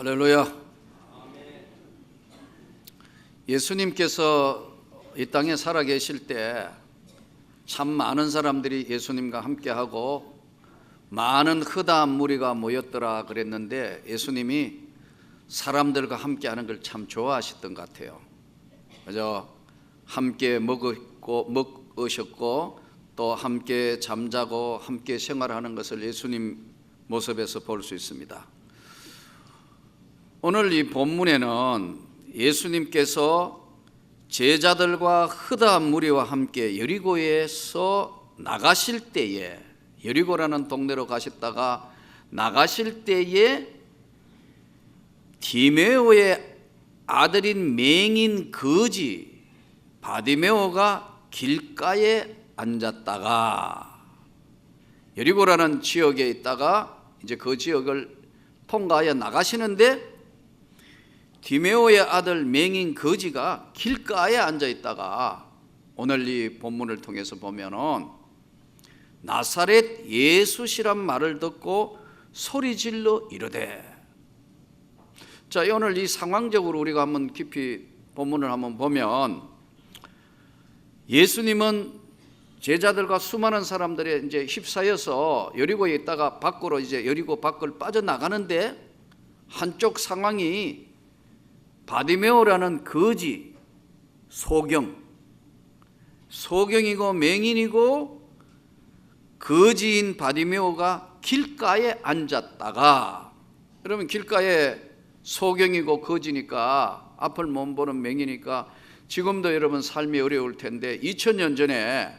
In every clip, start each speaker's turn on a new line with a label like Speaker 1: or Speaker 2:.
Speaker 1: 할렐루야. 예수님께서 이 땅에 살아 계실 때 참 많은 사람들이 예수님과 함께하고 많은 흐다한 무리가 모였더라 그랬는데 예수님이 사람들과 함께하는 걸 참 좋아하셨던 것 같아요. 그죠? 함께 먹었고 먹으셨고 또 함께 잠자고 함께 생활하는 것을 예수님 모습에서 볼 수 있습니다. 오늘 이 본문에는 예수님께서 제자들과 흐다한 무리와 함께 여리고에서 나가실 때에 여리고라는 동네로 가셨다가 나가실 때에 디메오의 아들인 맹인 거지 바디메오가 길가에 앉았다가 여리고라는 지역에 있다가 이제 그 지역을 통과하여 나가시는데 디메오의 아들 맹인 거지가 길가에 앉아 있다가 오늘 이 본문을 통해서 보면은 나사렛 예수시란 말을 듣고 소리 질러 이르되. 자 오늘 이 상황적으로 우리가 한번 깊이 본문을 한번 보면 예수님은 제자들과 수많은 사람들의 이제 휩싸여서 여리고에 있다가 밖으로 이제 여리고 밖을 빠져나가는데 한쪽 상황이 바디메오라는 거지 소경 소경이고 맹인이고 거지인 바디메오가 길가에 앉았다가 그러면 길가에 소경이고 거지니까 앞을 못 보는 맹이니까 지금도 여러분 삶이 어려울 텐데 2000년 전에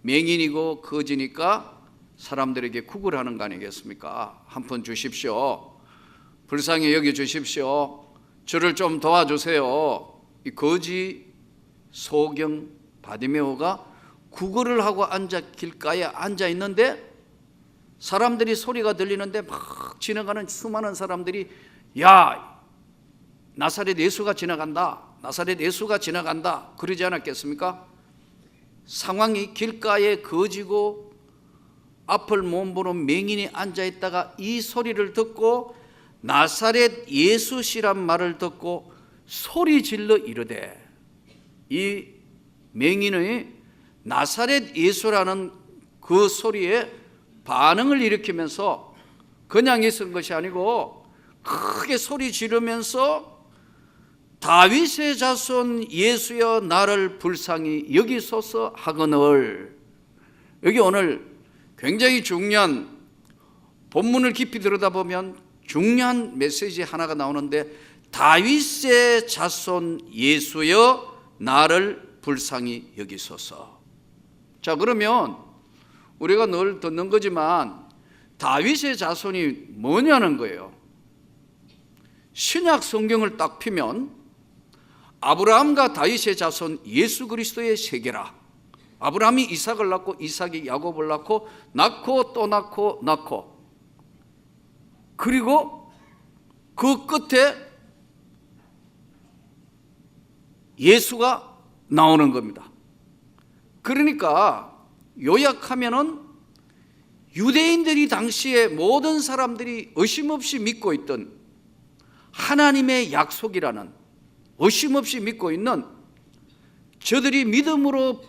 Speaker 1: 맹인이고 거지니까 사람들에게 구걸하는 거 아니겠습니까? 한 푼 주십시오. 불쌍히 여겨 주십시오. 저를 좀 도와주세요. 이 거지 소경 바디메오가 구걸을 하고 앉아 길가에 앉아 있는데 사람들이 소리가 들리는데 막 지나가는 수많은 사람들이 야 나사렛 예수가 지나간다. 나사렛 예수가 지나간다. 그러지 않았겠습니까? 상황이 길가에 거지고 앞을 못 보는 맹인이 앉아 있다가 이 소리를 듣고 나사렛 예수시란 말을 듣고 소리 질러 이르되 이 맹인의 나사렛 예수라는 그 소리에 반응을 일으키면서 그냥 있은 것이 아니고 크게 소리 지르면서 다윗의 자손 예수여 나를 불쌍히 여기소서 하거늘. 여기 오늘 굉장히 중요한 본문을 깊이 들여다보면 중요한 메시지 하나가 나오는데 다윗의 자손 예수여 나를 불쌍히 여기소서 자 그러면 우리가 늘 듣는 거지만 다윗의 자손이 뭐냐는 거예요 신약 성경을 딱 피면 아브라함과 다윗의 자손 예수 그리스도의 세계라. 아브라함이 이삭을 낳고 이삭이 야곱을 낳고 낳고 또 낳고 낳고 그리고 그 끝에 예수가 나오는 겁니다. 그러니까 요약하면은 유대인들이 당시에 모든 사람들이 의심 없이 믿고 있던 하나님의 약속이라는 의심 없이 믿고 있는 저들이 믿음으로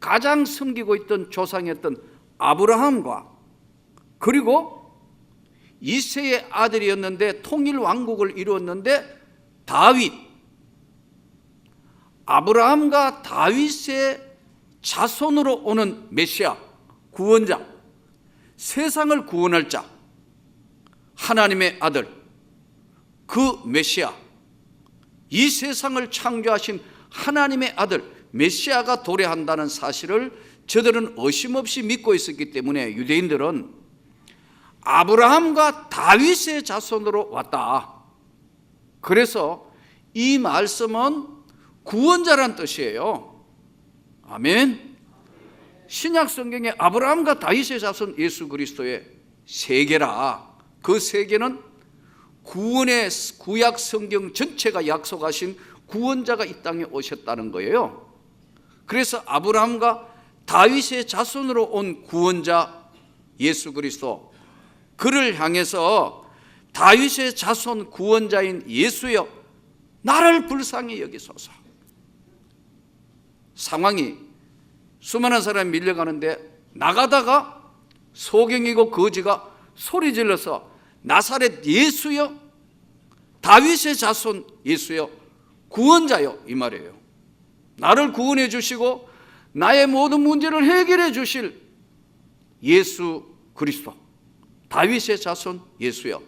Speaker 1: 가장 섬기고 있던 조상이었던 아브라함과 그리고 이세의 아들이었는데 통일 왕국을 이루었는데 다윗. 아브라함과 다윗의 자손으로 오는 메시아 구원자. 세상을 구원할 자. 하나님의 아들. 그 메시아. 이 세상을 창조하신 하나님의 아들 메시아가 도래한다는 사실을 저들은 의심 없이 믿고 있었기 때문에 유대인들은 아브라함과 다윗의 자손으로 왔다. 그래서 이 말씀은 구원자란 뜻이에요. 아멘. 신약 성경에 아브라함과 다윗의 자손 예수 그리스도의 세계라. 그 세계는 구원의 구약 성경 전체가 약속하신 구원자가 이 땅에 오셨다는 거예요. 그래서 아브라함과 다윗의 자손으로 온 구원자 예수 그리스도 그를 향해서 다윗의 자손 구원자인 예수여 나를 불쌍히 여기소서. 상황이 수많은 사람이 밀려가는데 나가다가 소경이고 거지가 소리 질러서 나사렛 예수여 다윗의 자손 예수여 구원자여 이 말이에요. 나를 구원해 주시고 나의 모든 문제를 해결해 주실 예수 그리스도 다윗의 자손 예수여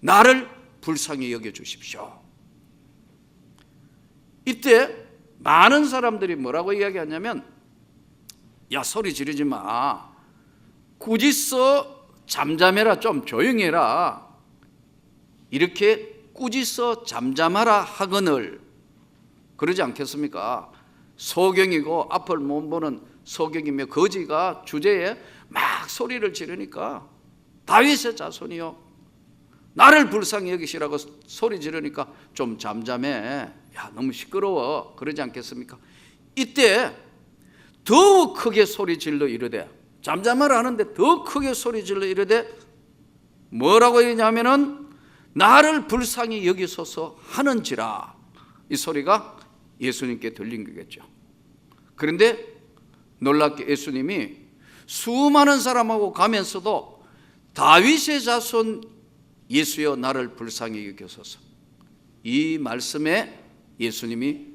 Speaker 1: 나를 불쌍히 여겨 주십시오. 이때 많은 사람들이 뭐라고 이야기하냐면 야 소리 지르지 마. 꾸짖어 잠잠해라 좀 조용히 해라. 이렇게 꾸짖어 잠잠하라 하거늘 그러지 않겠습니까? 소경이고 앞을 못 보는 소경이며 거지가 주제에 막 소리를 지르니까 다윗의 자손이요 나를 불쌍히 여기시라고 소리 지르니까 좀 잠잠해 야 너무 시끄러워 그러지 않겠습니까? 이때 더욱 크게 소리 질러 이르되 잠잠하라 하는데 더 크게 소리 질러 이르되 뭐라고 했냐면은 나를 불쌍히 여기소서 하는지라 이 소리가 예수님께 들린 거겠죠. 그런데 놀랍게 예수님이 수많은 사람하고 가면서도 다윗의 자손 예수여 나를 불쌍히 여기소서 이 말씀에 예수님이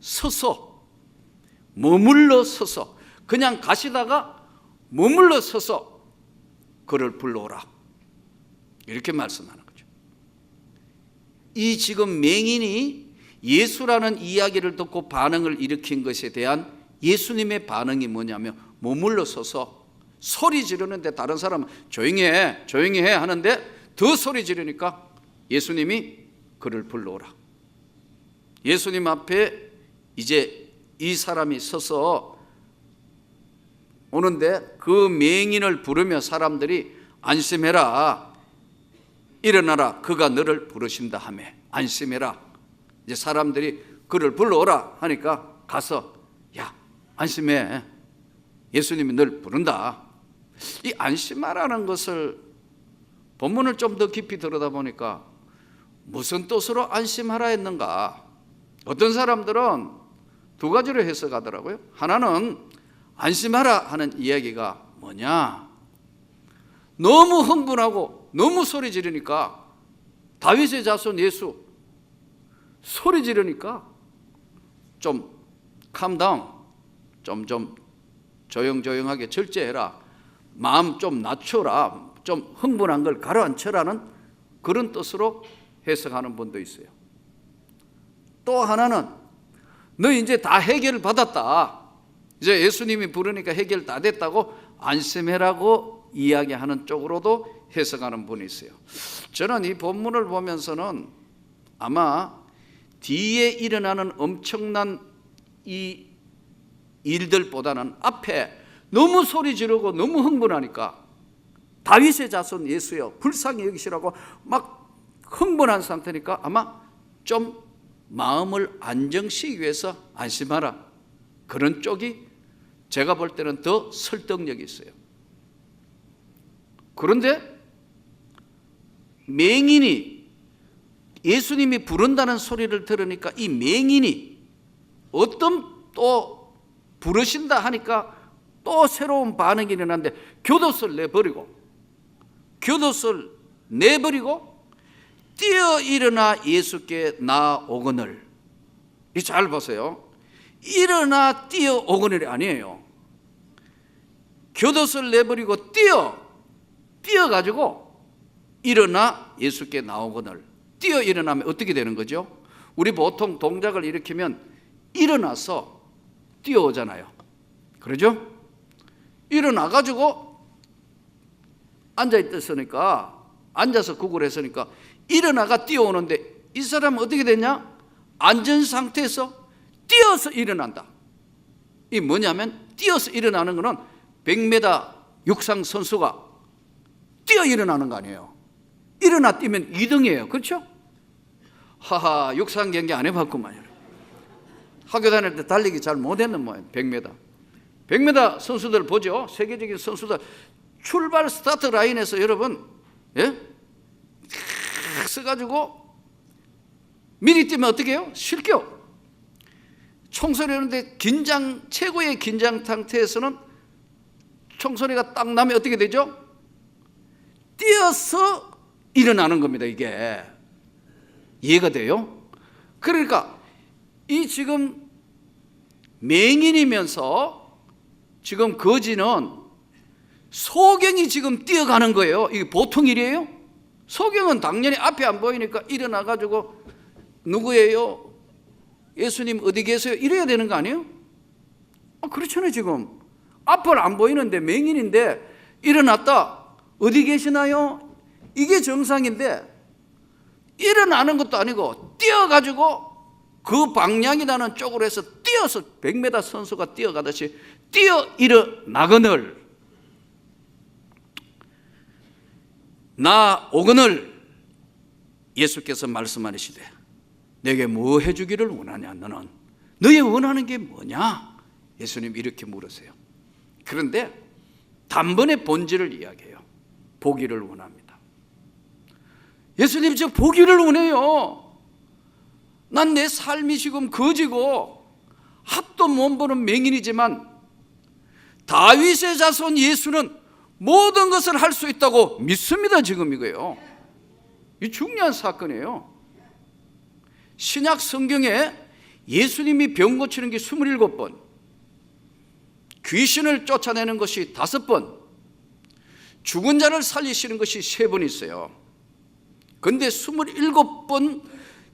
Speaker 1: 서서 머물러 서서 그냥 가시다가 머물러 서서 그를 불러오라 이렇게 말씀하는 거죠. 이 지금 맹인이 예수라는 이야기를 듣고 반응을 일으킨 것에 대한 예수님의 반응이 뭐냐면 머물러 서서 소리 지르는데 다른 사람은 조용히 해 조용히 해 하는데 더 소리 지르니까 예수님이 그를 불러오라. 예수님 앞에 이제 이 사람이 서서 오는데 그 맹인을 부르며 사람들이 안심해라. 일어나라. 그가 너를 부르신다 하며 안심해라. 이제 사람들이 그를 불러오라 하니까 가서 야 안심해. 예수님이 널 부른다 이 안심하라는 것을 본문을 좀 더 깊이 들여다보니까 무슨 뜻으로 안심하라 했는가? 어떤 사람들은 두 가지로 해석하더라고요. 하나는 안심하라 하는 이야기가 뭐냐? 너무 흥분하고 너무 소리 지르니까 다윗의 자손 예수 소리 지르니까 좀 캄다운 좀좀 조용조용하게 절제해라 마음 좀 낮춰라 좀 흥분한 걸 가라앉혀라는 그런 뜻으로 해석하는 분도 있어요. 또 하나는 너 이제 다 해결을 받았다. 이제 예수님이 부르니까 해결 다 됐다고 안심해라고 이야기하는 쪽으로도 해석하는 분이 있어요. 저는 이 본문을 보면서는 아마 뒤에 일어나는 엄청난 이 일들보다는 앞에 너무 소리 지르고 너무 흥분하니까 다윗의 자손 예수여 불쌍히 여기시라고 막 흥분한 상태니까 아마 좀 마음을 안정시키기 위해서 안심하라 그런 쪽이 제가 볼 때는 더 설득력이 있어요. 그런데 맹인이 예수님이 부른다는 소리를 들으니까 이 맹인이 어떤 또 부르신다 하니까 또 새로운 반응이 일어났는데 교도소를 내버리고 교도소를 내버리고 뛰어 일어나 예수께 나오거늘 이 잘 보세요 일어나 뛰어 오거늘이 아니에요 교도소를 내버리고 뛰어 뛰어 가지고 일어나 예수께 나오거늘 뛰어 일어나면 어떻게 되는 거죠? 우리 보통 동작을 일으키면 일어나서 뛰어오잖아요. 그러죠? 일어나 가지고 앉아 있었으니까 앉아서 구글 했으니까 일어나가 뛰어오는데 이 사람은 어떻게 되냐? 앉은 상태에서 뛰어서 일어난다. 이 뭐냐면 뛰어서 일어나는 것은 100m 육상 선수가 뛰어 일어나는 거 아니에요. 일어나 뛰면 2등이에요. 그렇죠? 하하, 육상 경기 안 해봤구만. 학교 다닐 때 달리기 잘 못했는 모양, 100m. 100m 선수들 보죠? 세계적인 선수들. 출발 스타트 라인에서 여러분, 예? 써가지고 미리 뛰면 어떻게 해요? 실겨. 총소리 하는데 긴장 최고의 긴장 상태에서는 총소리가 딱 나면 어떻게 되죠? 뛰어서 일어나는 겁니다. 이게 이해가 돼요? 그러니까 이 지금 맹인이면서 지금 거지는 소경이 지금 뛰어가는 거예요. 이게 보통 일이에요? 소경은 당연히 앞에 안 보이니까 일어나 가지고 누구예요? 예수님 어디 계세요? 이래야 되는 거 아니에요? 아, 그렇잖아요, 지금. 앞을 안 보이는데 맹인인데 일어났다. 어디 계시나요? 이게 정상인데 일어나는 것도 아니고 뛰어가지고 그 방향이 나는 쪽으로 해서 뛰어서 100m 선수가 뛰어가듯이 뛰어 일어나거늘. 나 오거늘. 예수께서 말씀하시되 내게 뭐 해주기를 원하냐 너는? 너의 원하는 게 뭐냐? 예수님 이렇게 물으세요. 그런데 단번에 본질을 이야기해요. 보기를 원합니다. 예수님 저 보기를 원해요. 난 내 삶이 지금 거지고 앞도 못 보는 맹인이지만 다윗의 자손 예수는 모든 것을 할 수 있다고 믿습니다 지금 이거요 이 중요한 사건이에요 신약 성경에 예수님이 병 고치는 게 27번, 귀신을 쫓아내는 것이 5번, 죽은 자를 살리시는 것이 3번 있어요. 근데 27번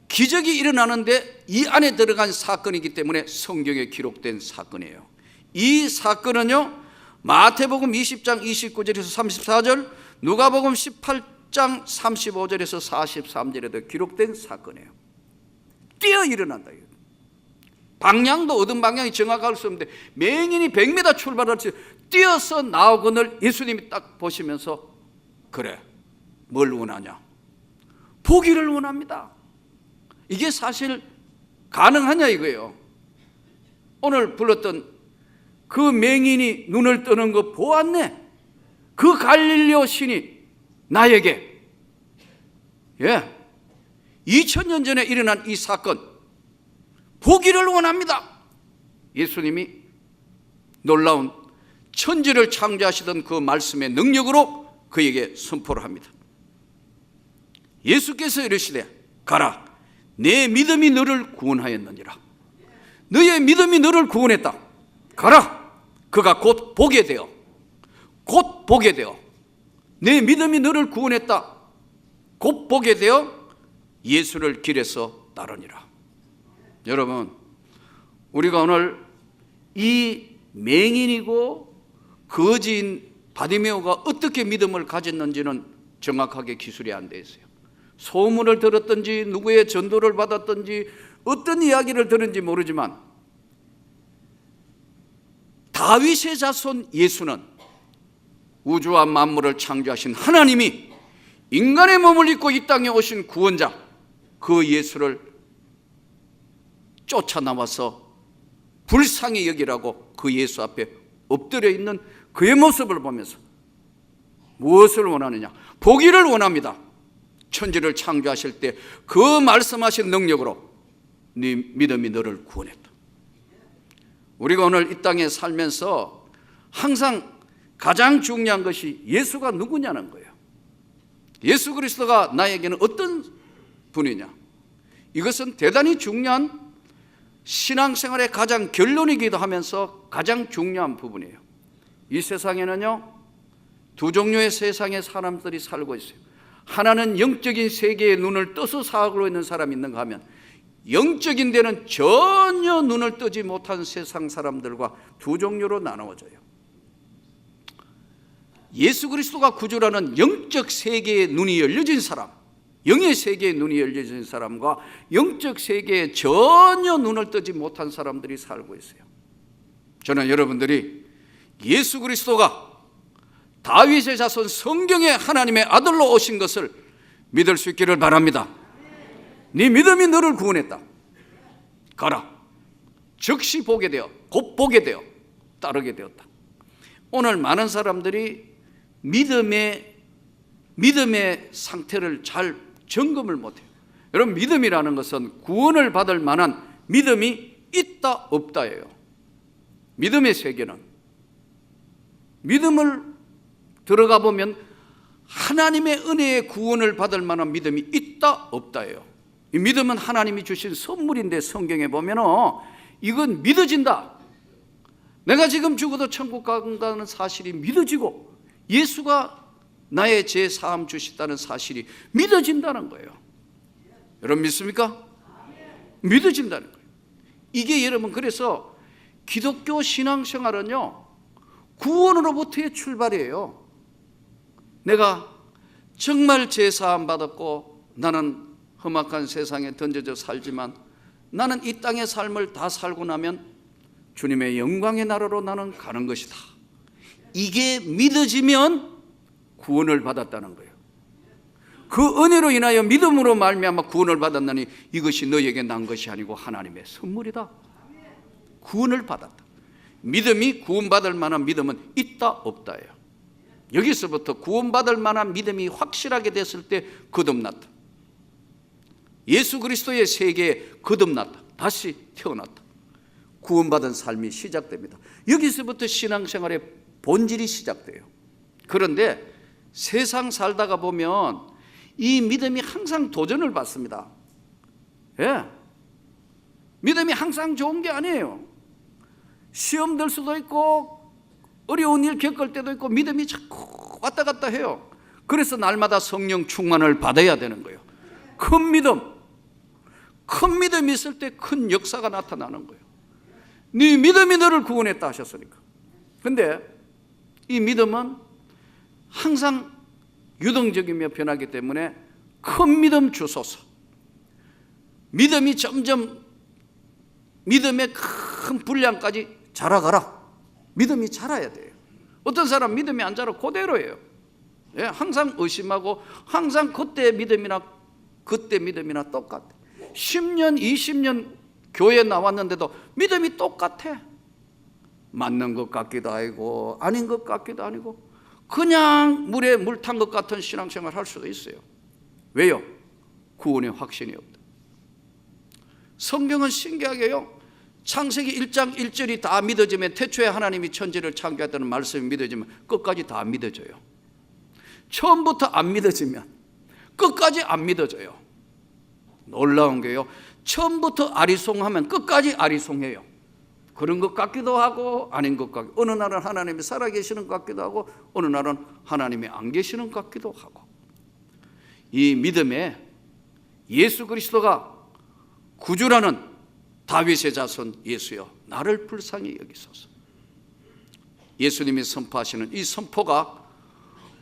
Speaker 1: 기적이 일어나는데 이 안에 들어간 사건이기 때문에 성경에 기록된 사건이에요. 이 사건은요, 마태복음 20장 29절에서 34절, 누가복음 18장 35절에서 43절에도 기록된 사건이에요. 뛰어 일어난다. 방향도 얻은 방향이 정확할 수 없는데 맹인이 100m 출발할 때 뛰어서 나오거늘 예수님이 딱 보시면서 그래 뭘 원하냐 보기를 원합니다. 이게 사실 가능하냐 이거예요. 오늘 불렀던 그 맹인이 눈을 뜨는 거 보았네. 그 갈릴레오 신이 나에게 예 2000년 전에 일어난 이 사건 보기를 원합니다. 예수님이 놀라운 천지를 창조하시던 그 말씀의 능력으로 그에게 선포를 합니다. 예수께서 이르시되 가라 내 믿음이 너를 구원하였느니라. 너의 믿음이 너를 구원했다. 가라. 그가 곧 보게 되어 곧 보게 되어 내 믿음이 너를 구원했다. 곧 보게 되어 예수를 길에서 따르니라. 여러분, 우리가 오늘 이 맹인이고 거지인 바디메오가 어떻게 믿음을 가졌는지는 정확하게 기술이 안 돼 있어요. 소문을 들었든지 누구의 전도를 받았든지 어떤 이야기를 들은지 모르지만 다윗의 자손 예수는 우주와 만물을 창조하신 하나님이 인간의 몸을 입고 이 땅에 오신 구원자 그 예수를 쫓아 나와서 불쌍히 여기라고 그 예수 앞에 엎드려 있는 그의 모습을 보면서 무엇을 원하느냐? 보기를 원합니다. 천지를 창조하실 때 그 말씀하신 능력으로 네 믿음이 너를 구원했다. 우리가 오늘 이 땅에 살면서 항상 가장 중요한 것이 예수가 누구냐는 거예요. 예수 그리스도가 나에게는 어떤 분이냐? 이것은 대단히 중요한 신앙생활의 가장 결론이기도 하면서 가장 중요한 부분이에요. 이 세상에는요, 두 종류의 세상의 사람들이 살고 있어요. 하나는 영적인 세계의 눈을 떠서 사고로 있는 사람이 있는가 하면 영적인 데는 전혀 눈을 뜨지 못한 세상 사람들과 두 종류로 나누어져요. 예수 그리스도가 구주라는 영적 세계의 눈이 열려진 사람, 영의 세계의 눈이 열려진 사람과 영적 세계에 전혀 눈을 뜨지 못한 사람들이 살고 있어요. 저는 여러분들이 예수 그리스도가 다윗의 자손 성경의 하나님의 아들로 오신 것을 믿을 수 있기를 바랍니다. 네 믿음이 너를 구원했다. 가라. 즉시 보게 되어 곧 보게 되어 따르게 되었다. 오늘 많은 사람들이 믿음의 믿음의 상태를 잘 점검을 못해요. 여러분 믿음이라는 것은 구원을 받을 만한 믿음이 있다 없다예요. 믿음의 세계는 믿음을 들어가 보면 하나님의 은혜의 구원을 받을 만한 믿음이 있다 없다예요. 이 믿음은 하나님이 주신 선물인데 성경에 보면은 이건 믿어진다. 내가 지금 죽어도 천국 간다는 사실이 믿어지고 예수가 나의 죄 사함 주시다는 사실이 믿어진다는 거예요. 여러분 믿습니까? 믿어진다는 거예요. 이게 여러분 그래서 기독교 신앙생활은요 구원으로부터의 출발이에요. 내가 정말 죄 사함 받았고 나는 험악한 세상에 던져져 살지만 나는 이 땅의 삶을 다 살고 나면 주님의 영광의 나라로 나는 가는 것이다. 이게 믿어지면 구원을 받았다는 거예요. 그 은혜로 인하여 믿음으로 말미암아 구원을 받았나니 이것이 너에게 난 것이 아니고 하나님의 선물이다. 구원을 받았다. 믿음이 구원받을 만한 믿음은 있다 없다예요. 여기서부터 구원받을 만한 믿음이 확실하게 됐을 때 거듭났다. 예수 그리스도의 세계에 거듭났다. 다시 태어났다. 구원받은 삶이 시작됩니다. 여기서부터 신앙생활의 본질이 시작돼요. 그런데 세상 살다가 보면 이 믿음이 항상 도전을 받습니다. 예. 믿음이 항상 좋은 게 아니에요. 시험 들 수도 있고 어려운 일 겪을 때도 있고 믿음이 자꾸 왔다 갔다 해요. 그래서 날마다 성령 충만을 받아야 되는 거예요. 큰 믿음, 큰 믿음이 있을 때 큰 역사가 나타나는 거예요. 네 믿음이 너를 구원했다 하셨으니까. 근데 이 믿음은 항상 유동적이며 변하기 때문에 큰 믿음 주소서. 믿음이 점점 믿음의 큰 분량까지 자라가라. 믿음이 자라야 돼요. 어떤 사람 믿음이 안 자라 그대로예요. 예, 항상 의심하고 항상 그때 믿음이나 그때 믿음이나 똑같아. 10년, 20년 교회 나왔는데도 믿음이 똑같아. 맞는 것 같기도 아니고 아닌 것 같기도 아니고 그냥 물에 물 탄 것 같은 신앙생활 할 수도 있어요. 왜요? 구원의 확신이 없다. 성경은 신기하게요. 창세기 1장 1절이 다 믿어지면 태초에 하나님이 천지를 창조했다는 말씀이 믿어지면 끝까지 다 믿어져요. 처음부터 안 믿어지면 끝까지 안 믿어져요. 놀라운 게요. 처음부터 아리송하면 끝까지 아리송해요. 그런 것 같기도 하고 아닌 것 같고 어느 날은 하나님이 살아계시는 것 같기도 하고 어느 날은 하나님이 안 계시는 것 같기도 하고 이 믿음에 예수 그리스도가 구주라는 다윗의 자손 예수여 나를 불쌍히 여기소서 예수님이 선포하시는 이 선포가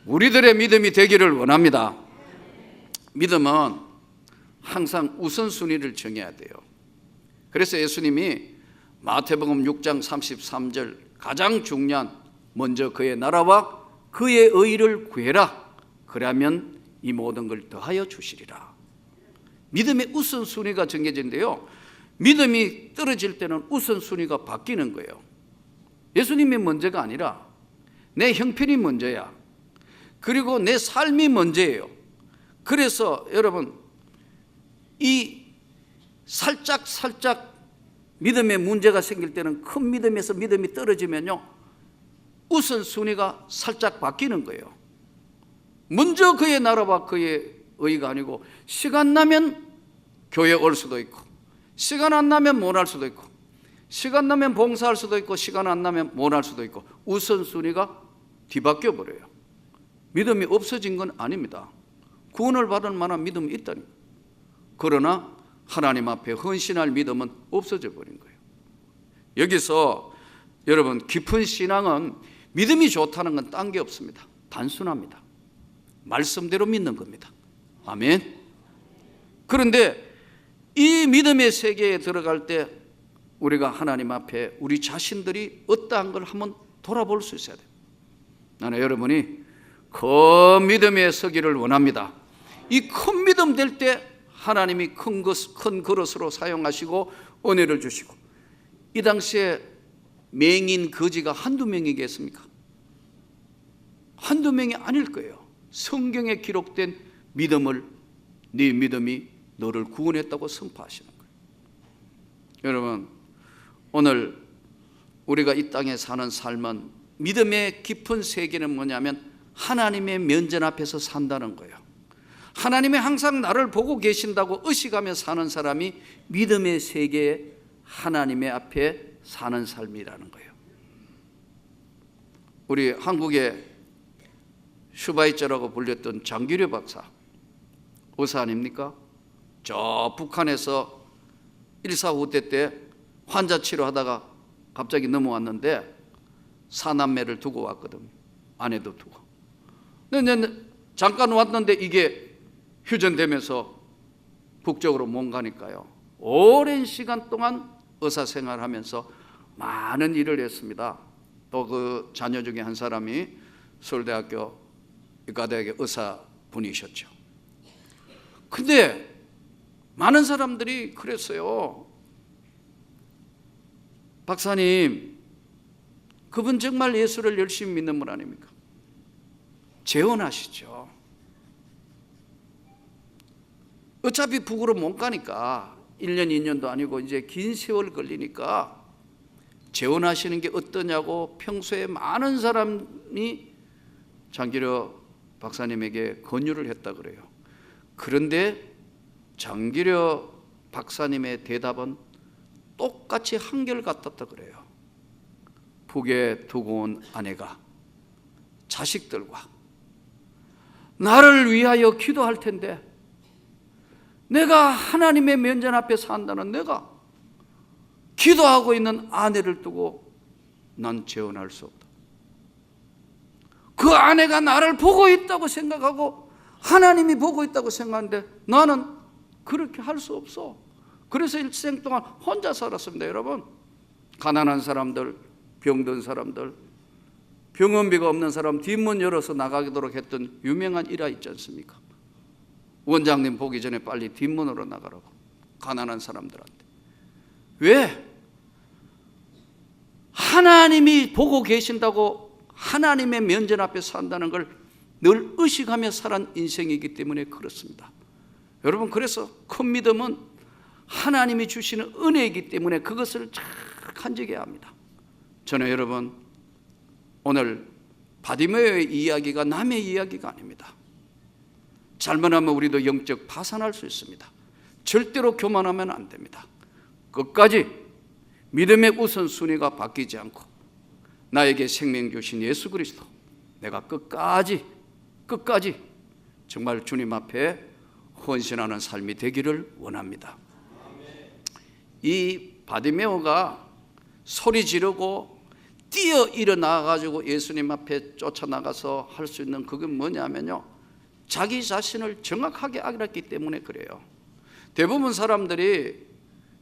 Speaker 1: 우리들의 믿음이 되기를 원합니다 믿음은 항상 우선순위를 정해야 돼요. 그래서 예수님이 마태복음 6장 33절 가장 중요한 먼저 그의 나라와 그의 의를 구해라. 그러면 이 모든 걸 더하여 주시리라. 믿음의 우선순위가 정해진데요. 믿음이 떨어질 때는 우선순위가 바뀌는 거예요. 예수님이 먼저가 아니라 내 형편이 먼저야. 그리고 내 삶이 먼저예요. 그래서 여러분 이 살짝 살짝 믿음에 문제가 생길 때는 큰 믿음에서 믿음이 떨어지면요 우선순위가 살짝 바뀌는 거예요. 먼저 그의 나라와 그의 의가 아니고 시간 나면 교회 올 수도 있고 시간 안 나면 못 할 수도 있고 시간 나면 봉사할 수도 있고 시간 안 나면 못 할 수도 있고 우선순위가 뒤바뀌어 버려요. 믿음이 없어진 건 아닙니다. 구원을 받을 만한 믿음이 있다니 그러나 하나님 앞에 헌신할 믿음은 없어져 버린 거예요. 여기서 여러분 깊은 신앙은 믿음이 좋다는 건 딴 게 없습니다. 단순합니다. 말씀대로 믿는 겁니다. 아멘. 그런데 이 믿음의 세계에 들어갈 때 우리가 하나님 앞에 우리 자신들이 어떠한 걸 한번 돌아볼 수 있어야 돼요. 나는 여러분이 큰 믿음에 서기를 원합니다. 이 큰 믿음 될 때 하나님이 큰, 것, 큰 그릇으로 사용하시고 은혜를 주시고 이 당시에 맹인 거지가 한두 명이겠습니까? 한두 명이 아닐 거예요. 성경에 기록된 믿음을 네 믿음이 너를 구원했다고 선포하시는 거예요. 여러분 오늘 우리가 이 땅에 사는 삶은 믿음의 깊은 세계는 뭐냐면 하나님의 면전 앞에서 산다는 거예요. 하나님이 항상 나를 보고 계신다고 의식하며 사는 사람이 믿음의 세계에 하나님의 앞에 사는 삶이라는 거예요. 우리 한국의 슈바이처라고 불렸던 장규려 박사 의사 아닙니까? 저 북한에서 1사 후대 때 환자 치료하다가 갑자기 넘어왔는데 사남매를 두고 왔거든요. 아내도 두고. 근데 잠깐 왔는데 이게 휴전되면서 북쪽으로 못 가니까요. 오랜 시간 동안 의사 생활하면서 많은 일을 했습니다. 또 그 자녀 중에 한 사람이 서울대학교 의과대학의 의사 분이셨죠. 근데 많은 사람들이 그랬어요. 박사님, 그분 정말 예수를 열심히 믿는 분 아닙니까? 재혼하시죠. 어차피 북으로 못 가니까 1년, 2년도 아니고 이제 긴 세월 걸리니까 재혼하시는 게 어떠냐고 평소에 많은 사람이 장기려 박사님에게 권유를 했다 그래요. 그런데 장기려 박사님의 대답은 똑같이 한결같았다 그래요. 북에 두고 온 아내가 자식들과 나를 위하여 기도할 텐데 내가 하나님의 면전 앞에 산다는 내가 기도하고 있는 아내를 두고 난 재혼할 수 없다. 그 아내가 나를 보고 있다고 생각하고 하나님이 보고 있다고 생각하는데 나는 그렇게 할 수 없어. 그래서 일생 동안 혼자 살았습니다, 여러분. 가난한 사람들, 병든 사람들, 병원비가 없는 사람 뒷문 열어서 나가도록 했던 유명한 일화 있지 않습니까? 원장님 보기 전에 빨리 뒷문으로 나가라고 가난한 사람들한테 왜 하나님이 보고 계신다고 하나님의 면전 앞에 산다는 걸 늘 의식하며 살은 인생이기 때문에 그렇습니다. 여러분 그래서 큰 믿음은 하나님이 주시는 은혜이기 때문에 그것을 잘 간직해야 합니다. 저는 여러분 오늘 바디메어의 이야기가 남의 이야기가 아닙니다. 잘못하면 우리도 영적 파산할 수 있습니다. 절대로 교만하면 안 됩니다. 끝까지 믿음의 우선순위가 바뀌지 않고 나에게 생명 주신 예수 그리스도 내가 끝까지 끝까지 정말 주님 앞에 헌신하는 삶이 되기를 원합니다. 이 바디메오가 소리 지르고 뛰어 일어나 가지고 예수님 앞에 쫓아나가서 할 수 있는 그게 뭐냐면요. 자기 자신을 정확하게 알았기 때문에 그래요. 대부분 사람들이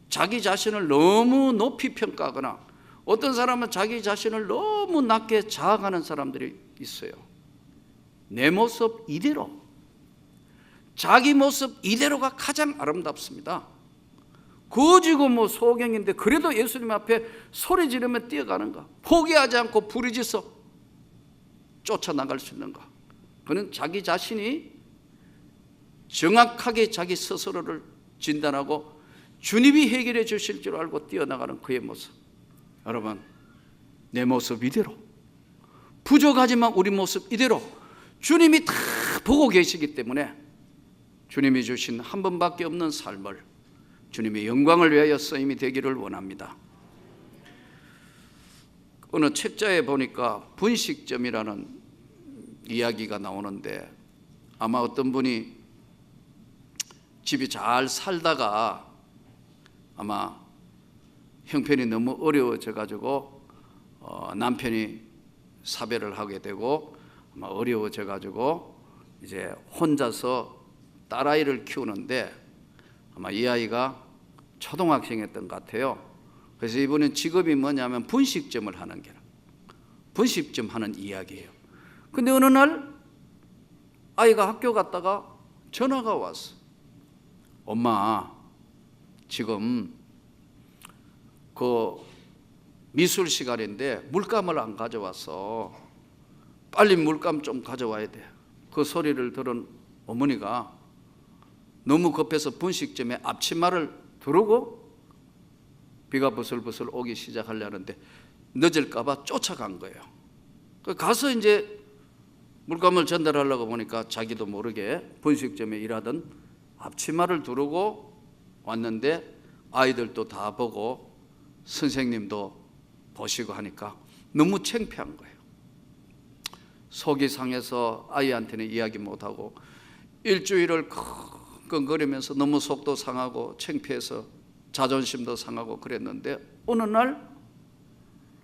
Speaker 1: 자기 자신을 너무 높이 평가하거나 어떤 사람은 자기 자신을 너무 낮게 자학하는 사람들이 있어요. 내 모습 이대로 자기 모습 이대로가 가장 아름답습니다. 거지고 뭐 소경인데 그래도 예수님 앞에 소리 지르며 뛰어가는가? 포기하지 않고 부르짖어 쫓아나갈 수 있는가? 그는 자기 자신이 정확하게 자기 스스로를 진단하고 주님이 해결해 주실 줄 알고 뛰어나가는 그의 모습. 여러분, 내 모습 이대로 부족하지만 우리 모습 이대로 주님이 다 보고 계시기 때문에 주님이 주신 한 번밖에 없는 삶을 주님의 영광을 위하여 쓰임이 되기를 원합니다. 어느 책자에 보니까 분식점이라는 이야기가 나오는데 아마 어떤 분이 집이 잘 살다가 아마 형편이 너무 어려워져 가지고 어, 남편이 사별을 하게 되고 아마 어려워져 가지고 이제 혼자서 딸아이를 키우는데 아마 이 아이가 초등학생이었던 것 같아요. 그래서 이분은 직업이 뭐냐면 분식점을 하는 게 분식점 하는 이야기예요. 근데 어느 날 아이가 학교 갔다가 전화가 왔어. 엄마, 지금 그 미술 시간인데 물감을 안 가져왔어. 빨리 물감 좀 가져와야 돼. 그 소리를 들은 어머니가 너무 급해서 분식점에 앞치마를 두르고 비가 부슬부슬 오기 시작하려는데 늦을까봐 쫓아간 거예요. 그 가서 이제 물감을 전달하려고 보니까 자기도 모르게 분식점에 일하던 앞치마를 두르고 왔는데 아이들도 다 보고 선생님도 보시고 하니까 너무 창피한 거예요. 속이 상해서 아이한테는 이야기 못하고 일주일을 끙끙거리면서 너무 속도 상하고 창피해서 자존심도 상하고 그랬는데 어느 날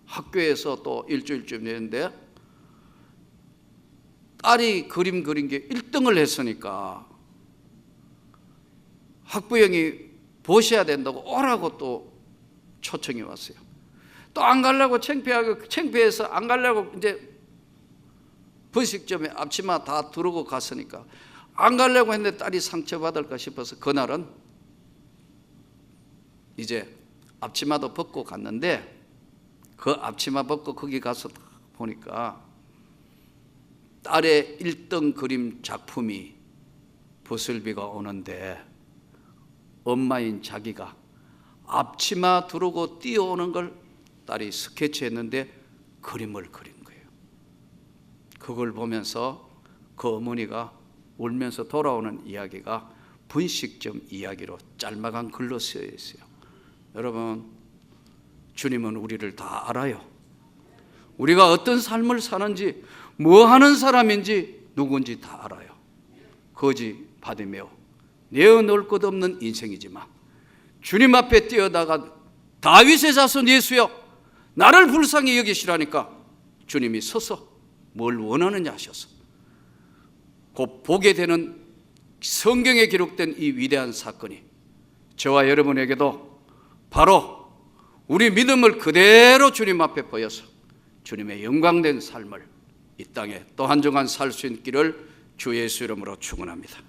Speaker 1: 학교에서 또 일주일쯤 됐는데 딸이 그림 그린 게 1등을 했으니까 학부형이 보셔야 된다고 오라고 또 초청이 왔어요. 또 안 가려고 창피하고 창피해서 안 가려고 이제 분식점에 앞치마 다 두르고 갔으니까 안 가려고 했는데 딸이 상처받을까 싶어서 그날은 이제 앞치마도 벗고 갔는데 그 앞치마 벗고 거기 가서 보니까 딸의 1등 그림 작품이 부슬비가 오는데 엄마인 자기가 앞치마 두르고 뛰어오는 걸 딸이 스케치했는데 그림을 그린 거예요. 그걸 보면서 그 어머니가 울면서 돌아오는 이야기가 분식점 이야기로 짤막한 글로 쓰여 있어요. 여러분, 주님은 우리를 다 알아요. 우리가 어떤 삶을 사는지, 뭐 하는 사람인지, 누군지 다 알아요. 거지 받으며 내어놓을 것 없는 인생이지만 주님 앞에 뛰어다가 다윗의 자손 예수여 나를 불쌍히 여기시라니까 주님이 서서 뭘 원하느냐 하셔서 곧 보게 되는 성경에 기록된 이 위대한 사건이 저와 여러분에게도 바로 우리 믿음을 그대로 주님 앞에 보여서 주님의 영광된 삶을 이 땅에 또한 주간 살수 있기를 주 예수 이름으로 축원합니다.